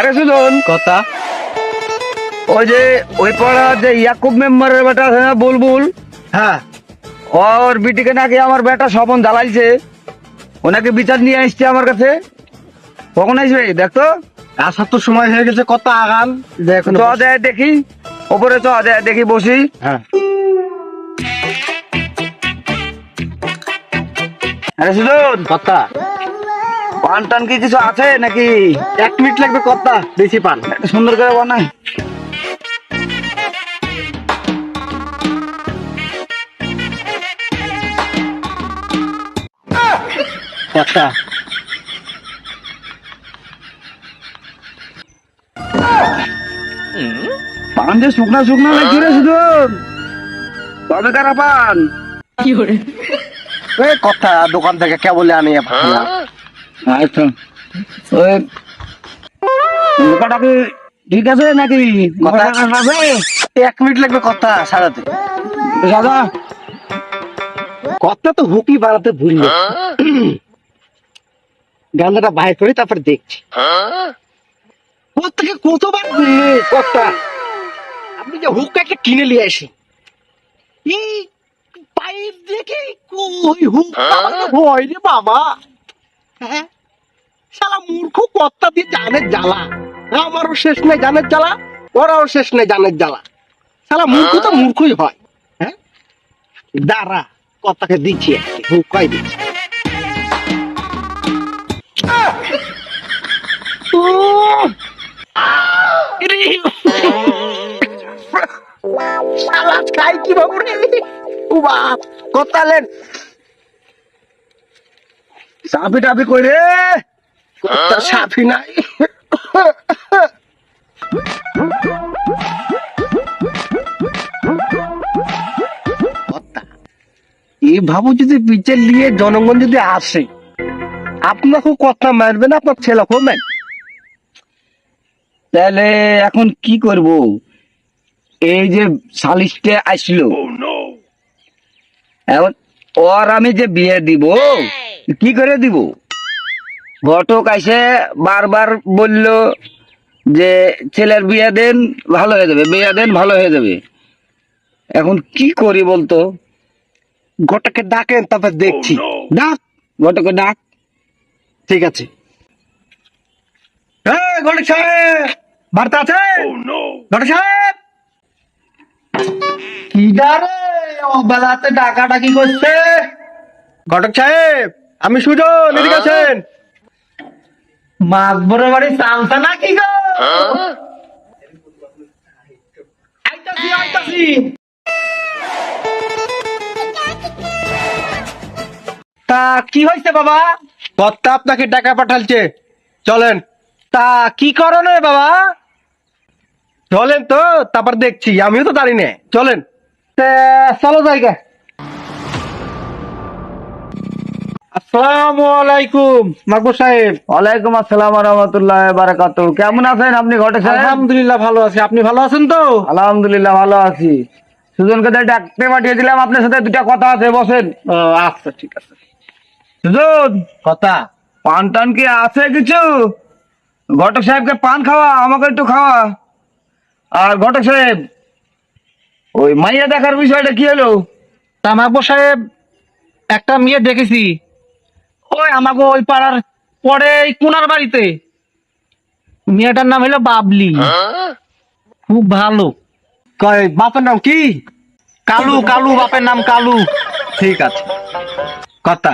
আরে সুজন কথা। ওই যে ওই পাড়া যে ইয়াকুব মেম্বারের বেটা আছে না বুলবুল? হ্যাঁ। ওর বিটিকে নাকি আমার বেটা স্বপন জ্বালাইছে। ওনাকে বিচার নিয়ে আসছে আমার কাছে। কখন আসবে দেখতো আসার তো সময় হয়ে গেছে কত আগান। চ দেয় দেখি। ওপরে চ দেয় দেখি বসি। হ্যাঁ। আরে সুজন কথা। পান টান কি কিছু আছে নাকি? এক মিনিট লাগবে কথা বেশি পান। সুন্দর করে বানাই। কথা পান যে শুকনা শুকনা লাগছে রে সুজন তবে কারা পান? এই কথা দোকান থেকে কেবলে আনি। আচ্ছা। ওই লোকাটা কি ঠিক আছে নাকি? কথা এক মিনিট লাগবে কথা সারাতে। দাদা কথা তো হুকি বানাতে ভুললো গান্ধাটা বাইর করে তারপর দেখছি। থেকে কতবার বললে কথা? আপনি যে হুকটাকে কিনে নিয়ে আসি। এই পাইপ দেখে কই হুক আমাকে ভয় রে বাবা। হ্যাঁ? শালা মূর্খ কর্তা দিয়ে জানের জ্বালা। আমারও শেষ নেই জানের জ্বালা ওরাও শেষ নেই জানের জ্বালা। শালা মূর্খ তো মূর্খই হয় হ্যাঁ? দাঁড়া কর্তাকে দিচ্ছি দিচ্ছি। উহ! খাই কি বাবু রে? উবা কতালেন চাপি টাপি কই রে? সাফি নাই কর্তা, এই যদি বিচার নিয়ে জনগণ যদি আসে আপনাকেও কথা মারবে না আপনার ছেলেকেও মারবে তাহলে এখন কি করব? এই যে সালিশটা আসলো। এখন ওর আমি যে বিয়ে দিব কি করে দিব? ঘটক আইসে বারবার বলল যে ছেলের বিয়ে দেন ভালো হয়ে যাবে। বিয়ে দেন ভালো হয়ে যাবে। এখন কি করি বলতো? গোটাকে ডাকেন তারপর দেখছি। ডাক। ঘটকে ডাক। ঠিক আছে। এই, গণেশ সাহেব! বার্তা আছে? গণেশ সাহেব! কি ডারে? অবেলাতে ডাকা ডাকি করছে। ঘটক সাহেব আমি সুজন এদিকে আছেন মাকবরের বাড়ি চালতা না কি গো? আইতাছি আইতাছি। তা কি হয়েছে বাবা? কর্তা আপনাকে টাকা পাঠালছে। চলেন। তা কি করণে বাবা? চলেন তো তারপর দেখছি। আমিও তো দাঁড়িয়ে নেই চলেন। তা, চলো জায়গা আসসালামু আলাইকুম মাকবুর সাহেব। ওয়ালাইকুম আসসালাম রহমতুল্লাহ বারাকাত কেমন আছেন আপনি আলহামদুলিল্লাহ ভালো আছি। আপনি ভালো আছেন তো? আলহামদুলিল্লাহ ভালো আছি। সুজনকে তো ডাকতে পাঠিয়ে দিলাম আপনার সাথে দুটা কথা আছে বসেন। ও, আচ্ছা ঠিক আছে। সুজন কথা। পান টান কি আছে কিছু? ঘটক সাহেবকে পান খাওয়া আমাকে একটু খাওয়া। আর ঘটক সাহেব ওই মাইয়া দেখার বিষয়টা কি হলো? তা মাকবুর সাহেব একটা মেয়ে দেখেছি। ওই আমাকে ওই পাড়ার পরে কোনার বাড়িতে? মেয়েটার নাম হলো বাবলি। খুব ভালো। কয় বাপের নাম কি? কালু কালু বাপের নাম কালু। ঠিক আছে। কথা।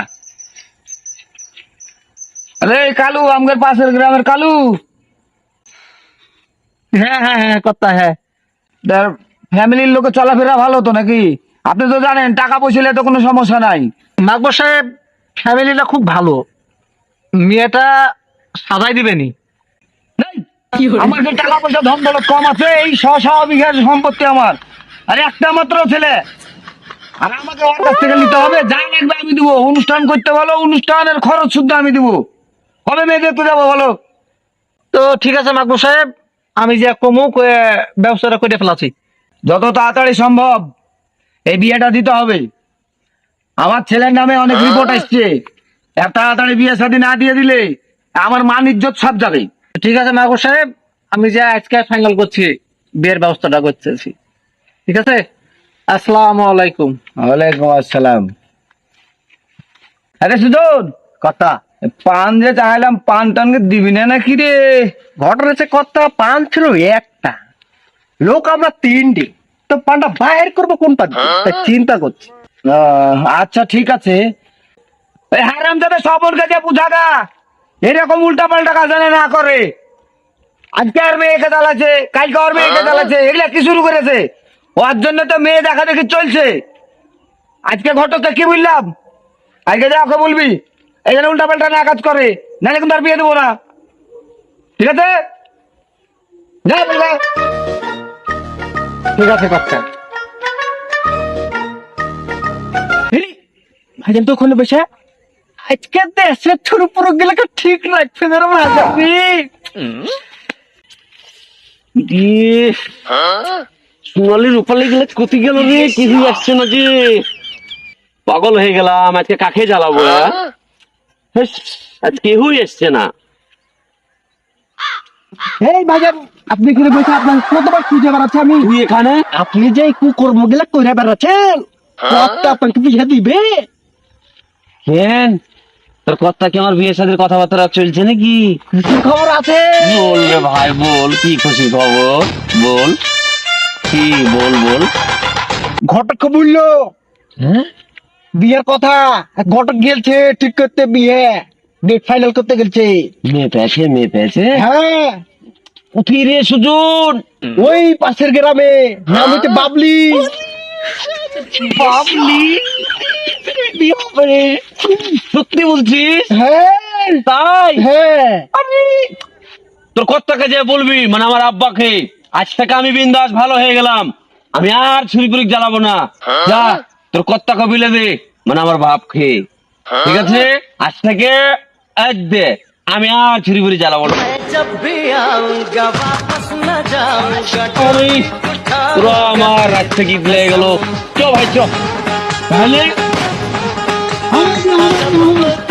আরে কালু আমাদের পাশের গ্রামের কালু। হ্যাঁ হ্যাঁ হ্যাঁ কথা হ্যাঁ। ফ্যামিলির লোকে চলাফেরা ভালো তো নাকি? আপনি তো জানেন টাকা পয়সা তো কোনো সমস্যা নাই। মাকবর সাহেব ফ্যামিলিটা খুব ভালো। মেয়েটা সাজাই দিবেনি। আমার যে টাকা পয়সা ধন দৌলত কম আছে এই শ শ বিঘা সম্পত্তি আমার। আর একটা মাত্র ছেলে। আর আমাকে ওর কাছ থেকে নিতে হবে যা লাগবে আমি দিব। অনুষ্ঠান করতে বলো অনুষ্ঠানের খরচ শুদ্ধ আমি দিব। কবে মেয়ে দেখতে যাব বলো? তো ঠিক আছে মাকবর সাহেব আমি যে কমু কয়ে ব্যবসাটা করে ফেলাছি। যত তাড়াতাড়ি সম্ভব এই বিয়েটা দিতে হবে। আমার ছেলের নামে অনেক রিপোর্ট আসছে। এত তাড়াতাড়ি বিয়ে শাদী না দিয়ে দিলে আমার মান ইজ্জত সব যাবে। ঠিক আছে মাহবুব সাহেব আমি যে আজকে ফাইনাল করছি বিয়ের ব্যবস্থাটা করতেছি। ঠিক আছে? আসসালামু আলাইকুম। ওয়ালাইকুম আসসালাম। আরে সুজন কথা পান যে চাইলাম পান টান দিবি না নাকি রে? ঘটনা হচ্ছে কথা পান ছিল একটা। লোক আমরা তিনটে। তো পানটা বাইর করব কোন দিয়ে? তাই চিন্তা করছি। আচ্ছা ঠিক আছে। এই হারাম যাতে সবর কাছে বুঝাগা এরকম উল্টা পাল্টা কাজ না করে। আজকে আর মেয়েকে চালাচ্ছে কালকে আর মেয়েকে চালাচ্ছে এগুলা কি শুরু করেছে? ওর জন্য তো মেয়ে দেখা দেখি চলছে। আজকে ঘটককে কি বললাম? আজকে যা ওকে বলবি এই জন্য উল্টা পাল্টা না কাজ করে নাহলে কিন্তু আর বিয়ে দেবো না। ঠিক আছে? যা ঠিক আছে কথা ভাইজান তো ওখানে বসে আজকে দেশের ছোট পুরো গেলাকে ঠিক রাখছে না ভাজাবি সোনালি রূপালি গেলে কোথায় গেল রে কিছু আসছে না যে। পাগল হয়ে গেলাম আজকে কাকে জ্বালাবো? হ্যাঁ? আজ কেউই এসছে না। এই ভাইজান আপনি এখানে বসে আপনার কতবার খুঁজে বেড়াচ্ছে আমি এখানে? আপনি যে কুকর্মগুলা করে বেড়াচ্ছেন আপনাকে বুঝে দিবে? কেন? তোর কথা কি আমার বিয়ের সাথে কথাবার্তা চলছে নাকি? খুশি খবর আছে? বল রে ভাই বল কি খুশি খবর? বল কি বল বল? ঘটক বলল হ্যাঁ? বিয়ের কথা ঘটক গেলছে ঠিক করতে বিয়ে ডেট ফাইনাল করতে গেলছে। মেয়ে পেয়েছে মেয়ে পেয়েছে? হ্যাঁ। কোথায় রে সুজন। ওই পাশের গ্রামে নাম হচ্ছে বাবলি। বাবলি? বিয়ে হবে সত্যি বলছিস? হ্যাঁ। তাই? হ্যাঁ। তোর কর্তাকে যে বলবি মানে আমার আব্বাকে আজ থেকে আমি বিন্দাস ভালো হয়ে গেলাম। আমি আর ছুরি পুরি জ্বালাবো না। যা তোর কর্তাকে বিলে দে মানে আমার বাপকে। ঠিক আছে? আজ থেকে এক দে আমি আর ছুরি পুরি জ্বালাবো না। পুরো আমার রাত থেকে গেল। চ ভাই চ তাহলে Thank.